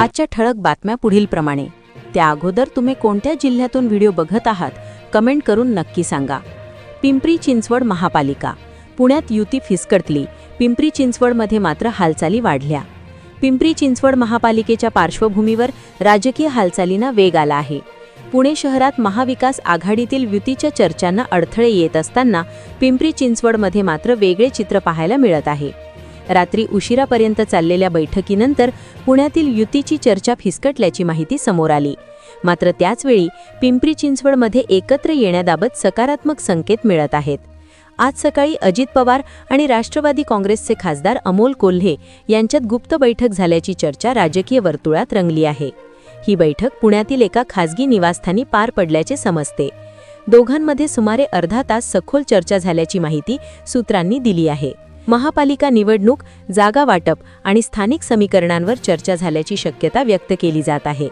आजच्या ठळक बातम्या पुढीलप्रमाणे. त्या अगोदर तुम्ही कोणत्या जिल्ह्यातून व्हिडिओ बघत आहात कमेंट करून नक्की सांगा. पिंपरी चिंचवड महापालिका. पुण्यात युती फिसकटली. पिंपरी चिंचवडमध्ये मात्र हालचाली वाढल्या. पिंपरी चिंचवड महापालिकेच्या पार्श्वभूमीवर राजकीय हालचालींना वेग आला आहे. पुणे शहरात महाविकास आघाडीतील युतीच्या चर्चांना अडथळे येत असताना पिंपरी चिंचवडमध्ये मात्र वेगळे चित्र पाहायला मिळत आहे. रात्री उशिरापर्यंत चाललेल्या बैठकीनंतर पुण्यातील युतीची चर्चा फिसकटल्याची माहिती समोर आली. मात्र त्याचवेळी पिंपरी चिंचवडमध्ये एकत्र येण्याबाबत सकारात्मक संकेत मिळत आहेत. आज सकाळी अजित पवार आणि राष्ट्रवादी काँग्रेसचे खासदार अमोल कोल्हे यांच्यात गुप्त बैठक झाल्याची चर्चा राजकीय वर्तुळात रंगली आहे. ही बैठक पुण्यातील एका खासगी निवासस्थानी पार पडल्याचे समजते. दोघांमध्ये सुमारे अर्धा तास सखोल चर्चा झाल्याची माहिती सूत्रांनी दिली आहे. महापालिका निवडणूक जागा वाटप आणि स्थानिक समीकरणांवर चर्चा झाल्याची शक्यता व्यक्त केली जात आहे.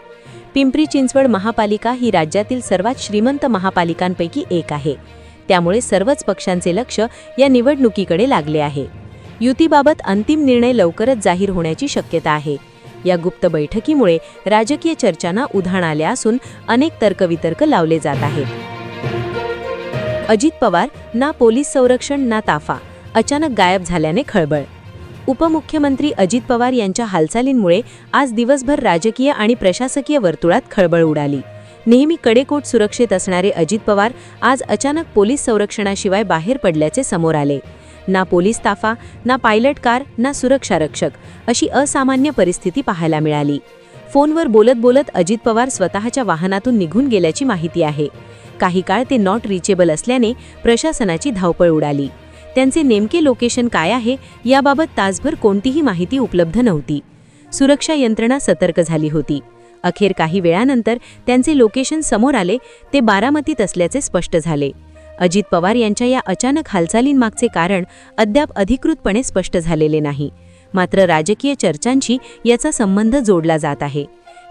पिंपरी चिंचवड महापालिका ही राज्यातील सर्वात श्रीमंत महापालिकांपैकी एक आहे. त्यामुळे सर्वच पक्षांचे लक्ष या निवडणुकीकडे लागले आहे. युतीबाबत अंतिम निर्णय लवकरच जाहीर होण्याची शक्यता आहे. या गुप्त बैठकीमुळे राजकीय चर्चांना उधाण आल्या असून अनेक तर्कवितर्क लावले जात आहेत. अजित पवार ना पोलीस संरक्षण ना ताफा. अचानक गायब झाल्याने खळबळ. उपमुख्यमंत्री अजित पवार यांच्या हालचालींमुळे आज दिवसभर राजकीय आणि प्रशासकीय वर्तुळात खळबळ उडाली. नेहमी कडेकोट सुरक्षित असणारे अजित पवार आज अचानक पोलीस संरक्षणाशिवाय बाहेर पडल्याचे समोर आले. ना पोलीस ताफा ना पायलट कार ना सुरक्षा रक्षक अशी असामान्य परिस्थिती पाहायला मिळाली. फोनवर बोलत बोलत अजित पवार स्वतःच्या वाहनातून निघून गेल्याची माहिती आहे. काही काळ ते नॉट रिचेबल असल्याने प्रशासनाची धावपळ उडाली. त्यांचे नेमके लोकेशन काय आहे याबाबत तासभर कोणतीही माहिती उपलब्ध नव्हती. सुरक्षा यंत्रणा सतर्क झाली होती. अखेर काही वेळानंतर त्यांचे लोकेशन समोर आले ते बारामतीत असल्याचे स्पष्ट झाले. अजित पवार यांच्या या अचानक हालचालींमागचे कारण अद्याप अधिकृतपणे स्पष्ट झालेले नाही. मात्र राजकीय चर्चांशी याचा संबंध जोडला जात आहे.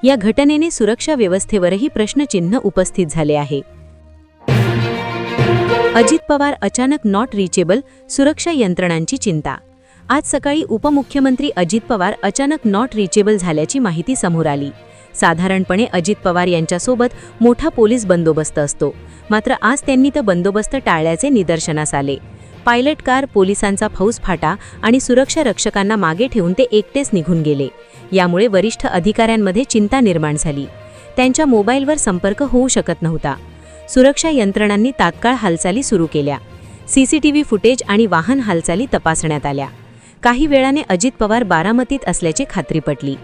या घटनेने सुरक्षा व्यवस्थेवरही प्रश्नचिन्ह उपस्थित झाले आहे. अजित पवार अचानक नॉट रिचेबल सुरक्षा यंत्रणांची चिंता. आज सकाळी उपमुख्यमंत्री अजित पवार अचानक नॉट रिचेबल झाल्याची माहिती समोर आली. साधारणपणे अजित पवार यांच्यासोबत मोठा पोलीस बंदोबस्त असतो. मात्र आज त्यांनी तर बंदोबस्त टाळल्याचे निदर्शनास आले. पायलट कार पोलिसांचा फौज फाटा आणि सुरक्षा रक्षकांना मागे ठेवून ते एकटेच निघून गेले. यामुळे वरिष्ठ अधिकाऱ्यांमध्ये चिंता निर्माण झाली. त्यांच्या मोबाईलवर संपर्क होऊ शकत नव्हता. सुरक्षा यंत्रणांनी तात्काळ हालचाली सुरू केल्या. सीसीटीव्ही फुटेज आणि वाहन हालचाली तपासण्यात आल्या. काही वेळाने अजित पवार बारामतीत असल्याची खात्री पटली.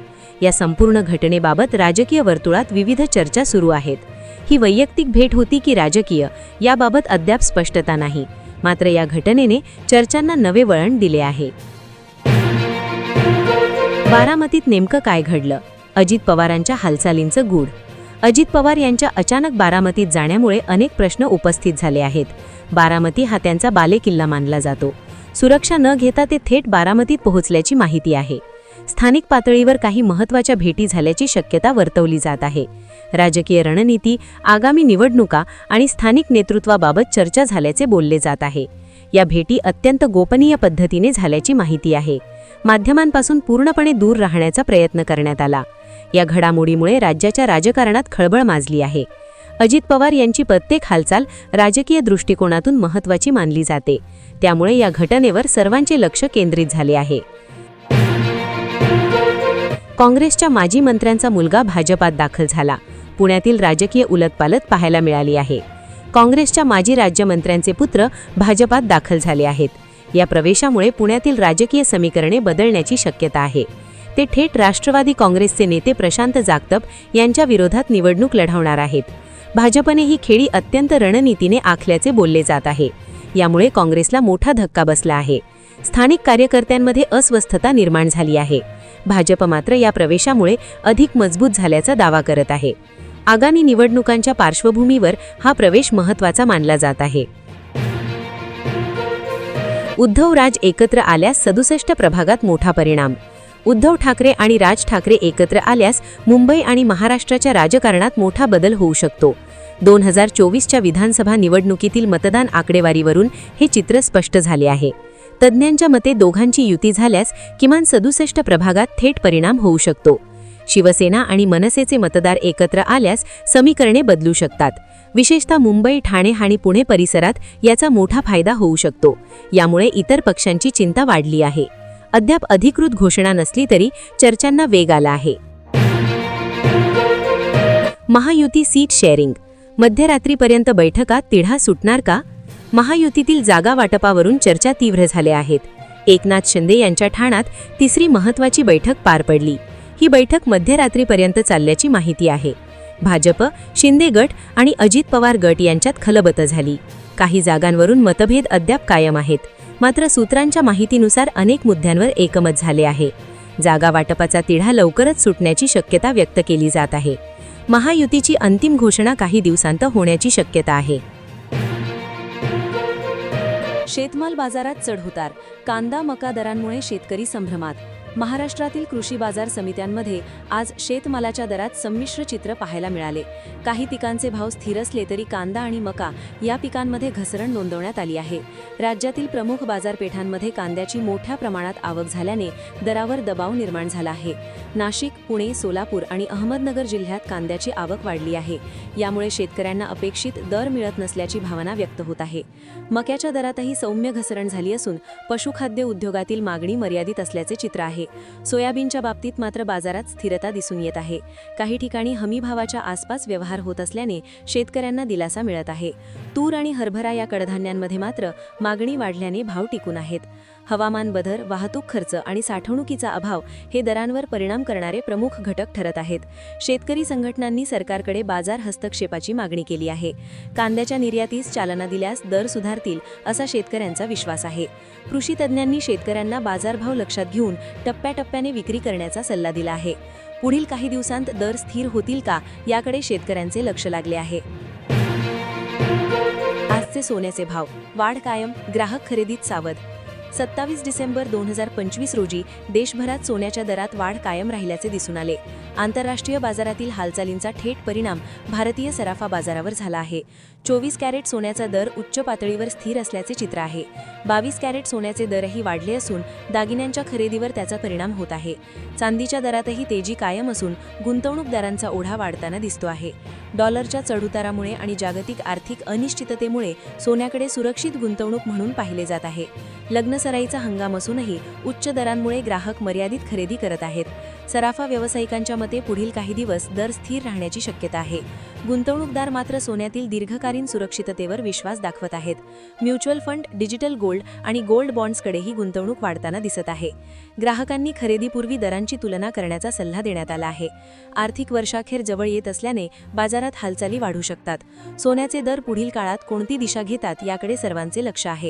या संपूर्ण घटनेबाबत राजकीय वर्तुळात विविध चर्चा सुरू आहेत. ही वैयक्तिक भेट होती की राजकीय याबाबत अद्याप स्पष्टता नाही. मात्र या घटनेने चर्चांना नवे वळण दिले आहे. बारामतीत नेमकं काय घडलं? अजित पवारांच्या हालचालींचं गूढ अजित पवार यांच्या अचानक बारामतीत जाण्यामुळे अनेक प्रश्न उपस्थित झाले आहेत. बारामती हा त्यांचा बालेकिल्ला मानला जातो. सुरक्षा न घेता ते थेट बारामतीत पोहोचल्याची माहिती आहे. स्थानिक पातळीवर काही महत्त्वाच्या भेटी झाल्याची शक्यता वर्तवली जात आहे. राजकीय रणनीती आगामी निवडणुका आणि स्थानिक नेतृत्वाबाबत चर्चा झाल्याचे बोलले जात आहे. या भेटी अत्यंत गोपनीय पद्धतीने झाल्याची माहिती आहे. माध्यमांपासून पूर्णपणे दूर राहण्याचा प्रयत्न करण्यात आला. या घडामोडीमुळे राज्याच्या राजकारणात खळबळ माजली आहे. अजित पवार यांची प्रत्येक हालचाल राजकीय दृष्टिकोनातून महत्त्वाची मानली जाते. त्यामुळे या घटनेवर सर्वांचे लक्ष केंद्रित झाले आहे. काँग्रेसच्या माजी मंत्र्यांचा मुलगा भाजपात दाखल झाला. पुण्यातील राजकीय उलटपालट पाहायला मिळाली आहे. काँग्रेसच्या माजी राज्यमंत्र्यांचे पुत्र भाजपात दाखल झाले आहेत. या प्रवेशामुळे पुण्यातील राजकीय समीकरणे बदलण्याची शक्यता आहे. ते थेट राष्ट्रवादी काँग्रेसचे नेते प्रशांत जागतप यांच्या विरोधात निवडणूक लढवणार आहेत. भाजपने ही खेळी अत्यंत रणनीतीने आखल्याचे बोलले जात आहे. यामुळे काँग्रेसला मोठा धक्का बसला आहे. स्थानिक कार्यकर्त्यांमध्ये अस्वस्थता निर्माण झाली आहे. भाजप मात्र या प्रवेशामुळे अधिक मजबूत झाल्याचा दावा करत आहे. आगामी निवडणुकांच्या पार्श्वभूमीवर हा प्रवेश महत्त्वाचा मानला जात आहे. उद्धव राज एकत्र आल्यास सदुसष्ट प्रभागात मोठा परिणाम. उद्धव ठाकरे आणि राज ठाकरे एकत्र आल्यास मुंबई आणि महाराष्ट्राच्या राजकारणात मोठा बदल होऊ शकतो. दोन हजार चोवीसच्या विधानसभा निवडणुकीतील मतदान आकडेवारीवरून हे चित्र स्पष्ट झाले आहे. तज्ज्ञांच्या मते दोघांची युती झाल्यास किमान सदुसष्ट प्रभागात थेट परिणाम होऊ शकतो. शिवसेना आणि मनसेचे मतदार एकत्र आल्यास समीकरणे बदलू शकतात. विशेषतः मुंबई ठाणे आणि पुणे परिसरात याचा मोठा फायदा होऊ शकतो. यामुळे इतर पक्षांची चिंता वाढली आहे. अद्याप अधिकृत घोषणा नसली तरी चर्चांना वेग आला आहे. Mahayuti seat sharing. मध्यरात्रीपर्यंत बैठका तिढा सुटणार का? महायुतीतील जागा वाटपावरून चर्चा तीव्र झाल्या आहेत. एकनाथ शिंदे यांच्या ठाणात तिसरी महत्वाची बैठक पार पडली. ही बैठक मध्यरात्रीपर्यंत चालल्याची माहिती आहे. भाजप शिंदे गट आणि अजित पवार गट यांच्यात खलबत झाली. काही जागांवरून मतभेद अद्याप कायम आहेत. मात्र सूत्रांच्या माहितीनुसार अनेक मुद्द्यांवर एकमत झाले आहे. जागा वाटपाचा तिढा लवकरच सुटण्याची शक्यता व्यक्त केली जात आहे. महायुतीची अंतिम घोषणा काही दिवसांत होण्याची शक्यता आहे. शेतमाल बाजारात चढउतार कांदा मका दरांमुळे शेतकरी संभ्रमात. महाराष्ट्रातील कृषी बाजार समित्यांमध्ये आज शेतमालाच्या दरात संमिश्र चित्र पाहायला मिळाले. काही पिकांचे भाव स्थिर असले तरी कांदा आणि मका या पिकांमध्ये घसरण नोंदवण्यात आली आहे. राज्यातील प्रमुख बाजारपेठांमध्ये कांद्याची मोठ्या प्रमाणात आवक झाल्याने दरावर दबाव निर्माण झाला आहे. नाशिक पुणे सोलापूर आणि अहमदनगर जिल्ह्यात कांद्याची आवक वाढली आहे. यामुळे शेतकऱ्यांना अपेक्षित दर मिळत नसल्याची भावना व्यक्त होत आहे. मक्याच्या दरातही सौम्य घसरण झाली असून पशुखाद्य उद्योगातील मागणी मर्यादित असल्याचे चित्र आहे. सोयाबीनच्या बाबतीत मात्र बाजारात स्थिरता दिसून येत आहे. काही ठिकाणी हमी भावाच्या आसपास व्यवहार होत असल्याने शेतकऱ्यांना दिलासा मिळत आहे. तूर आणि हरभरा या कडधान्यांमध्ये मात्र मागणी वाढल्याने भाव टिकून आहेत. हवामान बदल वाहतूक खर्च आणि साठवणुकीचा अभाव हे दरांवर परिणाम करणारे प्रमुख घटक ठरत आहेत. शेतकरी संघटनांनी सरकारकडे बाजार हस्तक्षेपाची मागणी केली आहे. कांद्याच्या निर्यातीस चालना दिल्यास दर सुधारतील असा शेतकऱ्यांचा विश्वास आहे. कृषी तज्ज्ञांनी शेतकऱ्यांना बाजारभाव लक्षात घेऊन टप्प्याटप्प्याने विक्री करण्याचा सल्ला दिला आहे. पुढील काही दिवसांत दर स्थिर होतील का याकडे शेतकऱ्यांचे लक्ष लागले आहे. आजचे सोन्याचे भाव वाढ कायम ग्राहक खरेदीत सावध सत्तावीस डिसेंबर दोन हजार पंचवीस रोजी देशभरात सोन्याच्या दरात वाढ कायम राहिल्याचे दिसून आले. आंतरराष्ट्रीय बाजारातील हालचालींचा थेट परिणाम भारतीय सराफा बाजारावर झाला आहे. चोवीस कॅरेट सोन्याचा दर उच्च पातळीवर स्थिर असल्याचे चित्र आहे. बावीस कॅरेट सोन्याचे दरही वाढले असून दागिन्यांच्या खरेदीवर त्याचा परिणाम होत आहे. चांदीच्या दरातही तेजी कायम असून गुंतवणूकदारांचा ओढा वाढताना दिसतो आहे. डॉलरच्या चढउतारामुळे आणि जागतिक आर्थिक अनिश्चिततेमुळे सोन्याकडे सुरक्षित गुंतवणूक म्हणून पाहिले जात आहे. लग्न सराईचा हंगाम असूनही उच्च दरांमुळे ग्राहक मर्यादित खरेदी करत आहेत. सराफा व्यावसायिकांच्या मते पुढील काही दिवस दर स्थिर राहण्याची शक्यता आहे. गुंतवणूकदार मात्र सोन्यातील दीर्घकालीन सुरक्षिततेवर विश्वास दाखवत आहेत. म्युच्युअल फंड डिजिटल गोल्ड आणि गोल्ड बॉन्ड्सकडेही गुंतवणूक वाढताना दिसत आहे. ग्राहकांनी खरेदीपूर्वी दरांची तुलना करण्याचा सल्ला देण्यात आला आहे. आर्थिक वर्षाखेर जवळ येत असल्याने बाजारात हालचाली वाढू शकतात. सोन्याचे दर पुढील काळात कोणती दिशा घेतात याकडे सर्वांचे लक्ष आहे.